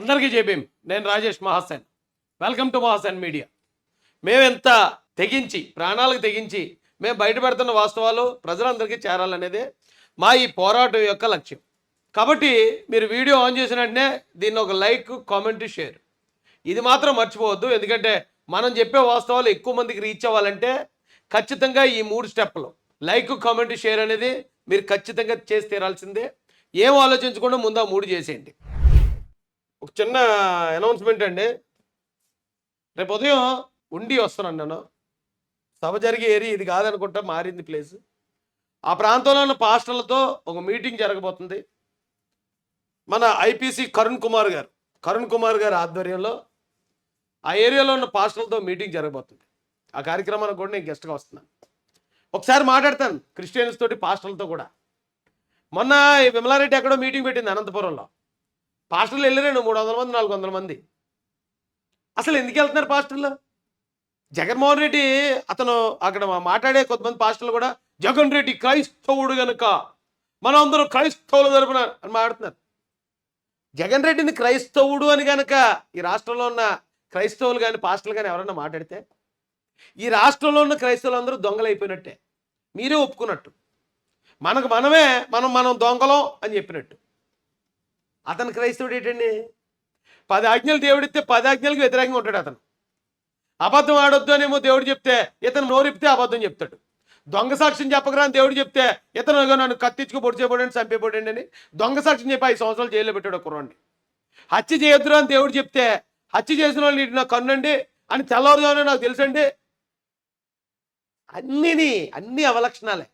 అందరికీ చెప్పేం నేను Rajesh Mahasen. Welcome to Mahasen media. మేమెంత తెగించి ప్రాణాలకు తెగించి మేము బయటపెడుతున్న వాస్తవాలు ప్రజలందరికీ చేరాలనేదే మా ఈ పోరాటం యొక్క లక్ష్యం. కాబట్టి మీరు వీడియో ఆన్ చేసిన వెంటనే దీన్ని ఒక లైక్ కామెంట్ షేర్. ఇది మాత్రం మర్చిపోవద్దు. ఎందుకంటే మనం చెప్పే వాస్తవాలు ఎక్కువ మందికి రీచ్ అవ్వాలంటే ఖచ్చితంగా ఈ మూడు స్టెప్లు లైక్ కామెంట్ షేర్ అనేది మీరు ఖచ్చితంగా చేసి తీరాల్సిందే. ఏం ఆలోచించకుండా ముందు ఆ మూడు చేసేయండి. ఒక చిన్న అనౌన్స్మెంట్ అండి. రేపు ఉదయం ఉండి వస్తున్నాను నేను. సభ జరిగే ఏరియా ఇది కాదనుకుంటా మారింది ప్లేస్ ఆ ప్రాంతంలో ఉన్న పాస్టర్లతో ఒక మీటింగ్ జరగబోతుంది. మన ఐపీసీ కరుణ్ కుమార్ గారు కరుణ్ కుమార్ గారి ఆధ్వర్యంలో ఆ ఏరియాలో ఉన్న పాస్టర్లతో మీటింగ్ జరగబోతుంది. ఆ కార్యక్రమానికి కూడా నేను గెస్ట్గా వస్తున్నాను. ఒకసారి మాట్లాడతాను క్రిస్టియన్స్ తోటి పాస్టర్లతో కూడా. మొన్న ఈ విమలారెడ్డి ఎక్కడో మీటింగ్ పెట్టింది అనంతపురంలో. పాస్టర్లు వెళ్ళారండి మూడు వందల మంది నాలుగు వందల మంది. అసలు ఎందుకు వెళ్తున్నారు పాస్టర్లు? జగన్మోహన్ రెడ్డి అతను అక్కడ మాట్లాడే కొంతమంది పాస్టర్లు కూడా జగన్ రెడ్డి క్రైస్తవుడు గనుక మనం అందరూ క్రైస్తవులు తరపున అని మాట్లాడుతున్నారు. జగన్ రెడ్డిని క్రైస్తవుడు అని కనుక ఈ రాష్ట్రంలో ఉన్న క్రైస్తవులు కానీ పాస్టర్లు కానీ ఎవరన్నా మాట్లాడితే ఈ రాష్ట్రంలో ఉన్న క్రైస్తవులు అందరూ దొంగలు అయిపోయినట్టే మీరే ఒప్పుకున్నట్టు. మనకు మనమే మనం మనం దొంగలం అని చెప్పినట్టు. అతను క్రైస్తవుడు ఏంటండి? పది ఆజ్ఞలు దేవుడిస్తే పది ఆజ్ఞలకు వ్యతిరేకంగా ఉంటాడు అతను. అబద్ధం ఆడొద్దు అనేమో దేవుడు చెప్తే ఇతను నోరిపితే అబద్ధం చెప్తాడు. దొంగ సాక్ష్యం చెప్పకరా అని దేవుడు చెప్తే ఇతను నన్ను కత్తిచ్చుకు పొడి చేయబడండి చంపేబడండి అని దొంగ సాక్ష్యం చెప్పి ఐదు సంవత్సరాలు జైల్లో పెట్టాడు కుర్రండి హత్య చేయొద్దురా అని దేవుడు చెప్తే హత్య చేసిన వాళ్ళు నీటి నాకు కన్నండి అని తెల్లవారుగానే నాకు తెలుసండి? అన్నీని అన్ని అవలక్షణాలే.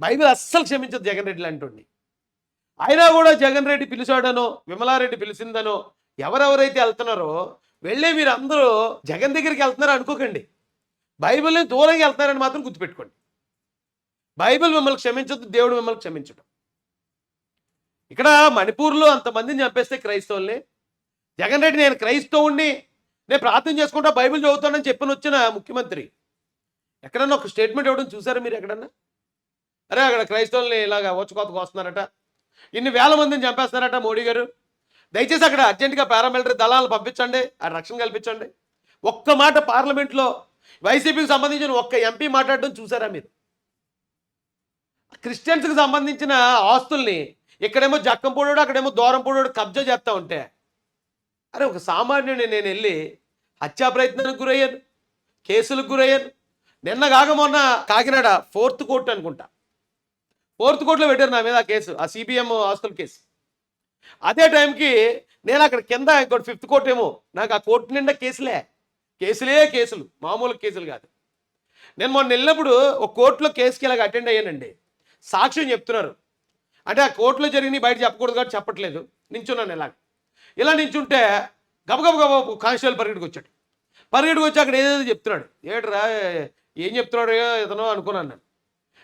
బైబిల్ అస్సలు క్షమించదు జగన్ రెడ్డి లాంటి అయినా కూడా జగన్ రెడ్డి పిలిచాడనో విమలారెడ్డి పిలిచిందనో ఎవరెవరైతే వెళ్తున్నారో వెళ్ళే మీరు అందరూ జగన్ దగ్గరికి వెళ్తున్నారు అనుకోకండి. బైబిల్ని దూరంగా వెళ్తున్నారని మాత్రం గుర్తుపెట్టుకోండి. బైబిల్ మిమ్మల్ని క్షమించదు దేవుడు మిమ్మల్ని క్షమించడం. ఇక్కడ మణిపూర్లో అంతమందిని చంపేస్తే క్రైస్తవుల్ని జగన్ రెడ్డి నేను క్రైస్తవుణ్ణి నేను ప్రార్థన చేసుకుంటా బైబిల్ చదువుతానని చెప్పని వచ్చిన ముఖ్యమంత్రి. ఎక్కడన్నా ఒక స్టేట్మెంట్ ఇవ్వడం చూసారా మీరు ఎక్కడన్నా? అరే అక్కడ క్రైస్తవుల్ని ఇలాగ వచ్చుకోతకు వస్తున్నారట. ఇన్ని వేల మందిని చంపేస్తున్నారట మోడీ గారు. దయచేసి అక్కడ అర్జెంటుగా పారామిలిటరీ దళాలను పంపించండి ఆ రక్షణ కల్పించండి. ఒక్క మాట పార్లమెంట్లో వైసీపీకి సంబంధించిన ఒక్క ఎంపీ మాట్లాడడం చూసారా మీరు? క్రిస్టియన్స్కి సంబంధించిన ఆస్తుల్ని ఇక్కడేమో జక్కంపూడోడు అక్కడేమో దూరం పొడోడు కబ్జా చేస్తూ ఉంటే అరే ఒక సామాన్యుడిని నేను వెళ్ళి హత్యా ప్రయత్నానికి గురయ్యాను కేసులకు గురయ్యాను. నిన్న కాక మొన్న కాకినాడ ఫోర్త్ కోర్టు అనుకుంటా. ఫోర్త్ కోర్టులో పెట్టారు నా మీద ఆ కేసు ఆ సిబిఎం ఆస్తుల కేసు. అదే టైంకి నేను అక్కడ కింద ఇంకోటి ఫిఫ్త్ కోర్ట్ ఏమో నాకు ఆ కోర్టు నిండా కేసులే. కేసులే కేసులు మామూలు కేసులు కాదు. నేను మొన్న వెళ్ళినప్పుడు ఒక కోర్టులో కేసుకి ఇలాగ అటెండ్ అయ్యానండి. సాక్ష్యం చెప్తున్నారు. అంటే ఆ కోర్టులో జరిగిన బయట చెప్పకూడదు కాబట్టి చెప్పట్లేదు. నించున్నాను ఇలా ఇలా నించుంటే గబగబ గబ కానిస్టేబుల్ పరిగెడికి వచ్చాడు. పరిగెడికి వచ్చి అక్కడ ఏదేదో చెప్తున్నాడు. ఏట్రా ఏం చెప్తున్నాడు ఇతను అనుకున్నాను నేను.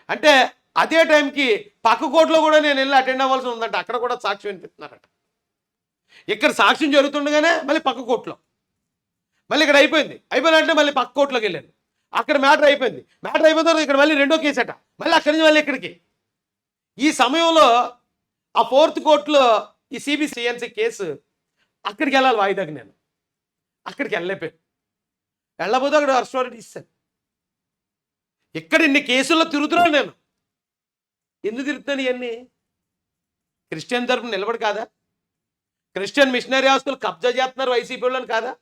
అంటే అదే టైంకి పక్క కోర్టులో కూడా నేను వెళ్ళి అటెండ్ అవ్వాల్సి ఉందంట. అక్కడ కూడా సాక్ష్యం వినిపిస్తున్నారట. ఇక్కడ సాక్ష్యం జరుగుతుండగానే మళ్ళీ పక్క కోర్టులో. మళ్ళీ ఇక్కడ అయిపోయింది. అయిపోయినట్టే మళ్ళీ పక్క కోర్టులోకి వెళ్ళాను. అక్కడ మ్యాటర్ అయిపోయింది. మ్యాటర్ అయిపోయిన తర్వాత ఇక్కడ మళ్ళీ రెండో కేసు అట. మళ్ళీ అక్కడి నుంచి మళ్ళీ ఇక్కడికి. ఈ సమయంలో ఆ ఫోర్త్ కోర్టులో ఈ సిబిసిఎన్సి కేసు అక్కడికి వెళ్ళాలి వాయిదాకి నేను. అక్కడికి వెళ్ళలేపోయాను వెళ్ళబోతే అక్కడ అరెస్ట్ ఇస్తాను. ఇక్కడ ఇన్ని కేసుల్లో తిరుగుతున్నాను నేను? ఎందుకు తిరుగుతాను ఇవన్నీ క్రిస్టియన్ తరపున నిలబడి కాదా? క్రిస్టియన్ మిషనరీ ఆస్తులు కబ్జా చేస్తున్నారు వైసీపీ వాళ్ళని కాదా?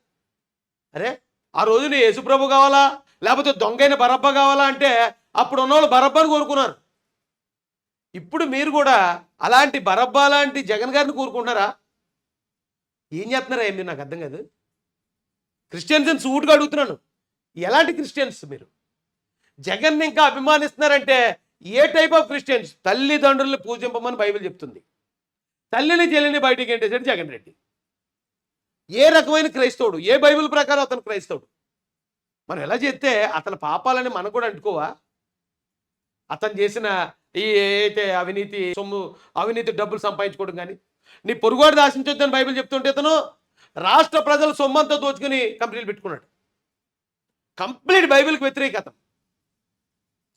అరే ఆ రోజు నీ యేసుప్రభు కావాలా? లేకపోతే దొంగైన బరబ్బ కావాలా అంటే అప్పుడు ఉన్నవాళ్ళు బరబ్బని కోరుకున్నారు. ఇప్పుడు మీరు కూడా అలాంటి బరబ్బా లాంటి జగన్ గారిని కోరుకుంటారా ఏం చేస్తున్నారా మీరు? నాకు అర్థం కాదు. క్రిస్టియన్స్ అని సూటుగా అడుగుతున్నాను. ఎలాంటి క్రిస్టియన్స్ మీరు? జగన్ని ఇంకా అభిమానిస్తున్నారంటే ఏ టైప్ ఆఫ్ క్రిస్టియన్స్ తల్లిదండ్రులను పూజింపమని బైబిల్ చెప్తుంది. తల్లిని చెల్లిని బయటికి ఏంటేసాడు జగన్ రెడ్డి. ఏ రకమైన క్రైస్తవుడు? ఏ బైబిల్ ప్రకారం అతను క్రైస్తవుడు? మనం ఎలా చేస్తే అతని పాపాలని మనం కూడా అంటుకోవా? అతను చేసిన ఈ అయితే అవినీతి సొమ్ము అవినీతి డబ్బులు సంపాదించుకోవడం కానీ నీ పొరుగువాడు దాశించొద్దని బైబిల్ చెప్తుంటే అతను రాష్ట్ర ప్రజల సొమ్మంతా దోచుకుని కంపెనీలు పెట్టుకున్నాడు. కంప్లీట్ బైబిల్కి వ్యతిరేకత.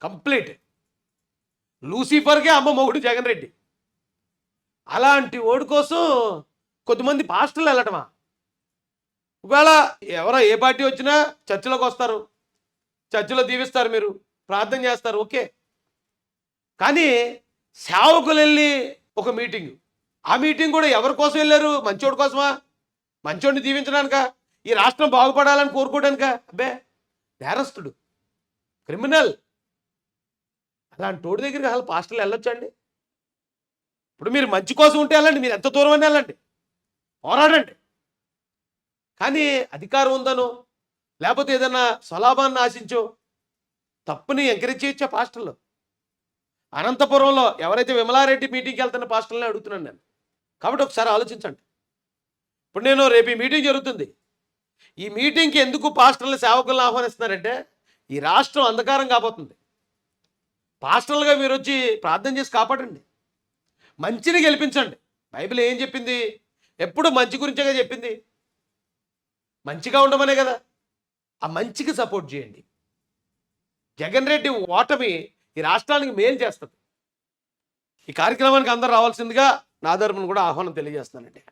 కంప్లీట్. లూసిఫర్కే అమ్మ మొగుడు జగన్ రెడ్డి. అలాంటి ఓడి కోసం కొద్దిమంది పాస్టర్లు వెళ్ళటమా? ఒకవేళ ఎవరో ఏ పార్టీ వచ్చినా చర్చిలోకి వస్తారు. చర్చిలో దీవిస్తారు మీరు ప్రార్థన చేస్తారు ఓకే. కానీ సేవకులు వెళ్ళి ఒక మీటింగ్. ఆ మీటింగ్ కూడా ఎవరి కోసం వెళ్ళారు? మంచోడి కోసమా? మంచోడిని దీవించడానిక? ఈ రాష్ట్రం బాగుపడాలని కోరుకోవడానిక? అబ్బే నేరస్తుడు. క్రిమినల్. అలాంటి తోడి దగ్గరికి అసలు పాస్టర్లు వెళ్ళొచ్చండి ఇప్పుడు మీరు మంచి కోసం ఉంటే వెళ్ళండి మీరు ఎంత దూరం అని వెళ్ళండి. పోరాడండి. కానీ అధికారం ఉందనో లేకపోతే ఏదైనా స్వలాభాన్ని ఆశించో తప్పుని ఎంకరేజ్ చేయొచ్చా పాస్టర్లు? అనంతపురంలో ఎవరైతే విమలారెడ్డి మీటింగ్కి వెళ్తున్న పాస్టర్లని అడుగుతున్నాను నేను. కాబట్టి ఒకసారి ఆలోచించండి. ఇప్పుడు నేను రేపు ఈ మీటింగ్ జరుగుతుంది. ఈ మీటింగ్కి ఎందుకు పాస్టర్లు సేవకులను ఆహ్వానిస్తున్నారంటే ఈ రాష్ట్రం అంధకారం కాబోతుంది. పాస్టర్లుగా మీరు వచ్చి ప్రార్థన చేసి కాపాడండి. మంచిని గెలిపించండి. బైబిల్ ఏం చెప్పింది? ఎప్పుడు మంచి గురించేగా చెప్పింది? మంచిగా ఉండమనే కదా. ఆ మంచికి సపోర్ట్ చేయండి. జగన్ రెడ్డి ఓటమి ఈ రాష్ట్రానికి మేలు చేస్తుంది. ఈ కార్యక్రమానికి అందరూ రావాల్సిందిగా నా తరపున కూడా ఆహ్వానం తెలియజేస్తానండి